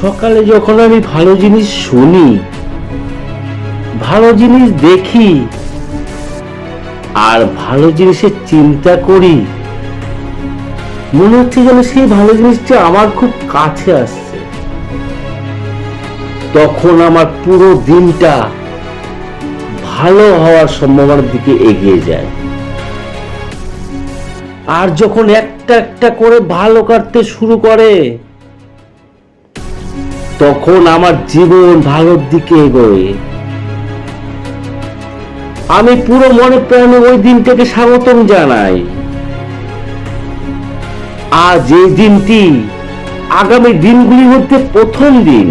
সকালে যখন আমি ভালো জিনিস শুনি, ভালো জিনিস দেখি, আর ভালো জিনিসের চিন্তা করি, মনে হচ্ছে যেন সেই ভালো জিনিসটি আমার খুব কাছে আসছে। তখন আমার পুরো দিনটা ভালো হওয়ার সম্ভাবনার দিকে এগিয়ে যায়। আর যখন একটা একটা করে ভালো কাটতে শুরু করে তখন আমার জীবন ভালোর দিকে এগোয়। আমি পুরো মনে প্রাণে ওই দিনটাকে স্বাগতম জানাই। আজ এই দিনটি আগামী দিনগুলির মধ্যে প্রথম দিন।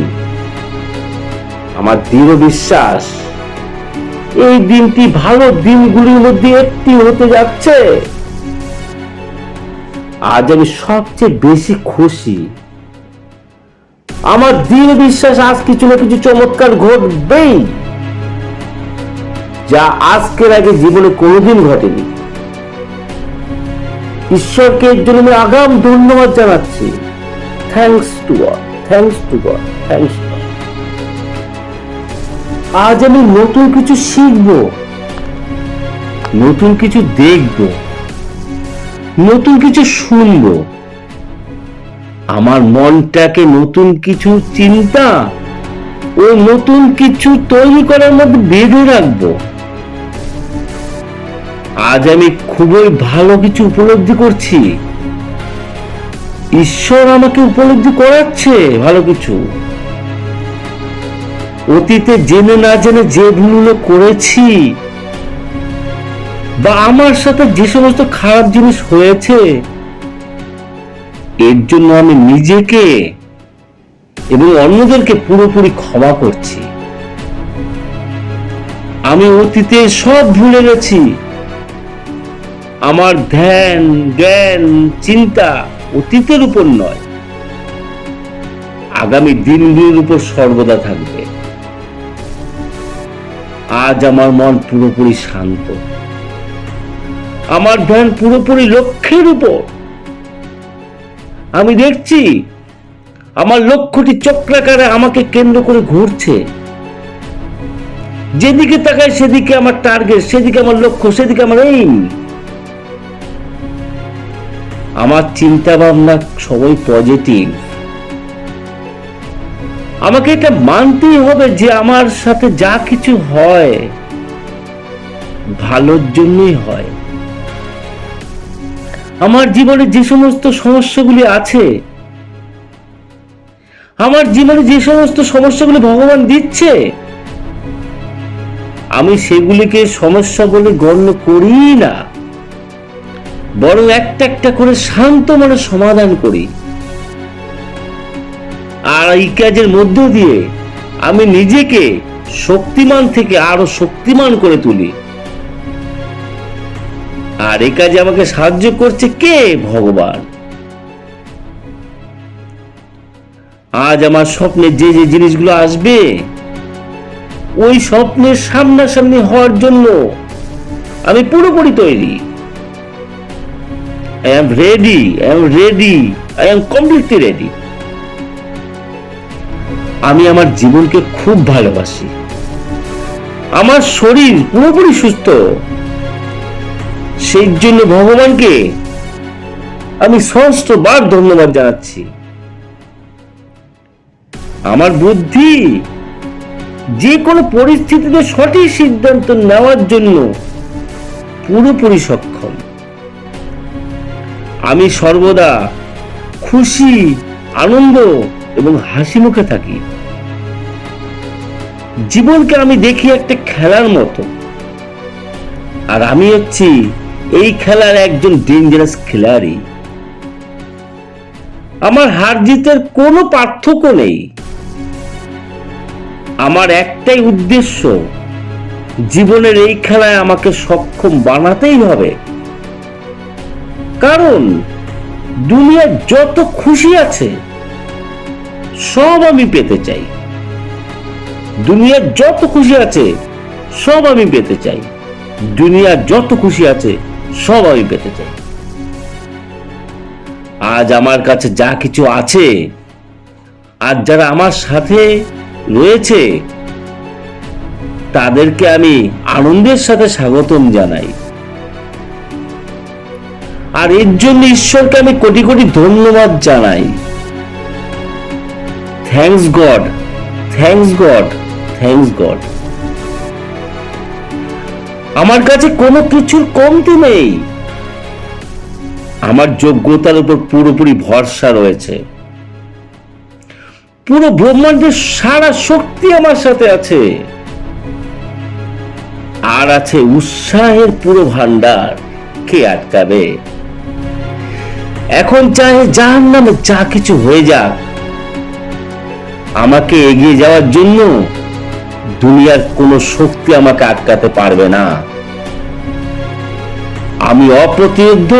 আমার দৃঢ় বিশ্বাস, এই দিনটি ভালো দিনগুলির মধ্যে একটি হতে যাচ্ছে। আজ আমি সবচেয়ে বেশি খুশি। আমার দৃঢ় বিশ্বাস আজ কিছু না কিছু চমৎকার ঘটবেই, যা আজকের আগে জীবনে কোনোদিন ঘটেনি। ঈশ্বরকে এর জন্য আমি আগাম ধন্যবাদ জানাচ্ছি। Thanks to God thanks to God thanks আজ আমি নতুন কিছু শিখব, নতুন কিছু দেখব, নতুন কিছু শুনব। আমার মনটাকে নতুন কিছু চিন্তা ও নতুন কিছু তৈরি করার মধ্যে বেঁধে রাখব। আজ আমি খুবই ভালো কিছু উপলব্ধি করছি। ঈশ্বর আমাকে উপলব্ধি করাচ্ছে ভালো কিছু। অতীতে জেনে না জেনে যে ভুলগুলো করেছি বা আমার সাথে যে সমস্ত খারাপ জিনিস হয়েছে এর জন্য আমি নিজেকে এবং অন্যদেরকে পুরোপুরি ক্ষমা করছি। আমি অতীতে সব ভুলে গেছি। আমার ধ্যান, জ্ঞান, চিন্তা অতীতের উপর নয়। আগামী দিনগুলির উপর সর্বদা থাকবে। আজ আমার মন পুরোপুরি শান্ত। আমার ধ্যান পুরোপুরি লক্ষ্যের উপর। আমি দেখছি আমার লক্ষ্যটি চক্রাকারে আমাকে কেন্দ্র করে ঘুরছে। যেদিকে তাকায় সেদিকে আমার টার্গেট সেদিকে আমার লক্ষ্য, সেদিকে আমার এইম আমার চিন্তা ভাবনা সবই পজিটিভ আমাকে এটা মানতেই হবে যে আমার সাথে যা কিছু হয়, ভালোর জন্যই হয়। আমার জীবনে যে সমস্ত সমস্যাগুলি আছে, আমার জীবনে যে সমস্ত সমস্যাগুলি ভগবান দিচ্ছে, আমি সেগুলিকে সমস্যা বলে গণ্য করি না। বরং একটা একটা করে শান্ত মনে সমাধান করি। আর এই কাজের মধ্য দিয়ে আমি নিজেকে শক্তিমান থেকে আরও শক্তিমান করে তুলি। আর এই কাজে আমাকে সাহায্য করছে কে ভগবান আজ আমার স্বপ্নে যে যে জিনিসগুলো আসবে, ওই স্বপ্নের সামনাসামনি হওয়ার জন্য আমি পুরোপুরি তৈরি I am ready. I am ready. I am completely ready. আমি আমার জীবনকে খুব ভালোবাসি আমার শরীর পুরোপুরি সুস্থ সেই জন্য ভগবানকে আমি ষষ্ঠ বার ধন্যবাদ জানাচ্ছি। আমার বুদ্ধি যে কোনো পরিস্থিতিতে সঠিক সিদ্ধান্ত নেওয়ার জন্য পুরোপুরি সক্ষম। আমি সর্বদা খুশি, আনন্দ এবং হাসি মুখে থাকি। জীবনকে আমি দেখি একটা খেলার মতো। আর আমি হচ্ছি এই খেলার একজন ডেঞ্জারাস খেলাড়ি আমার হার জিতের কোনো পার্থক্য নেই। আমার একটাই উদ্দেশ্য, জীবনের এই খেলায় আমাকে সক্ষম বানাতেই হবে। কারণ, দুনিয়ার যত খুশি আছে, সব আমি পেতে চাই। দুনিয়ার যত খুশি আছে, সব আমি পেতে চাই। দুনিয়ার যত খুশি আছে সব আমি পেতে চাই আজ আমার কাছে যা কিছু আছে আর যারা আমার সাথে রয়েছে, তাদেরকে আমি আনন্দের সাথে স্বাগতম জানাই। আর এর জন্য ঈশ্বরকে আমি কোটি কোটি ধন্যবাদ জানাই। Thanks God thanks God thanks God আমার কাছে কোনো কিছুর কমতি নেই। আমার যোগ্যতার উপর পুরোপুরি ভরসা রয়েছে। পুরো ব্রহ্মাণ্ডের সারা শক্তি আমার সাথে আছে। আর আছে উৎসাহের পুরো ভান্ডার কে আটকাবে? এখন চাহে যার নামে যা কিছু হয়ে যাক, আমাকে এগিয়ে যাওয়ার জন্য দুনিয়ার কোনো শক্তি আমাকে আটকাতে পারবে না। আমি অপ্রতিরোধ।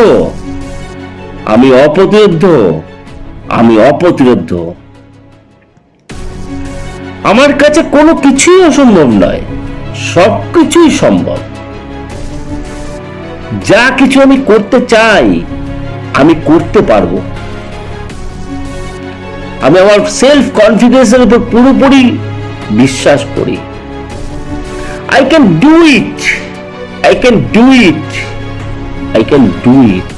আমি অপ্রতিরোধ। আমি অপ্রতিরোধ। আমার কাছে কোনো কিছুই অসম্ভব নয়। সবকিছুই সম্ভব। যা কিছু আমি করতে চাই, আমি করতে পারব। আমি আমার সেলফ কনফিডেন্সের উপর পুরোপুরি বিশ্বাস করি। I can do it I can do it I can do it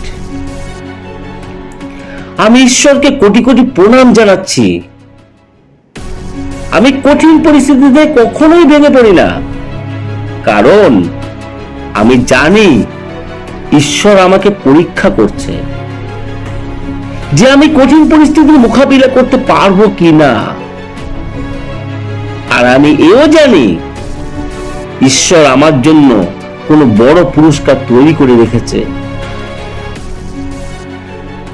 আমি ঈশ্বরকে কোটি কোটি প্রণাম জানাচ্ছি। আমি কঠিন পরিস্থিতিতে কখনোই ভেঙে পড়ি না। কারণ আমি জানি ঈশ্বর আমাকে পরীক্ষা করছে। যে আমি কঠিন পরিস্থিতির মোকাবিলা করতে পারব কি না আর আমি এও জানি ঈশ্বর আমার জন্য কোনো বড় পুরস্কার তৈরি করে রেখেছে।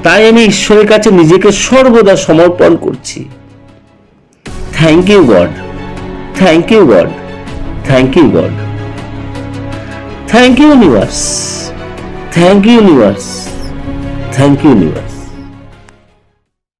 তাই আমি ঈশ্বরের কাছে নিজেকে সর্বদা সমর্পণ করছি। Thank you God thank you God thank you God thank you universe thank you universe thank you universe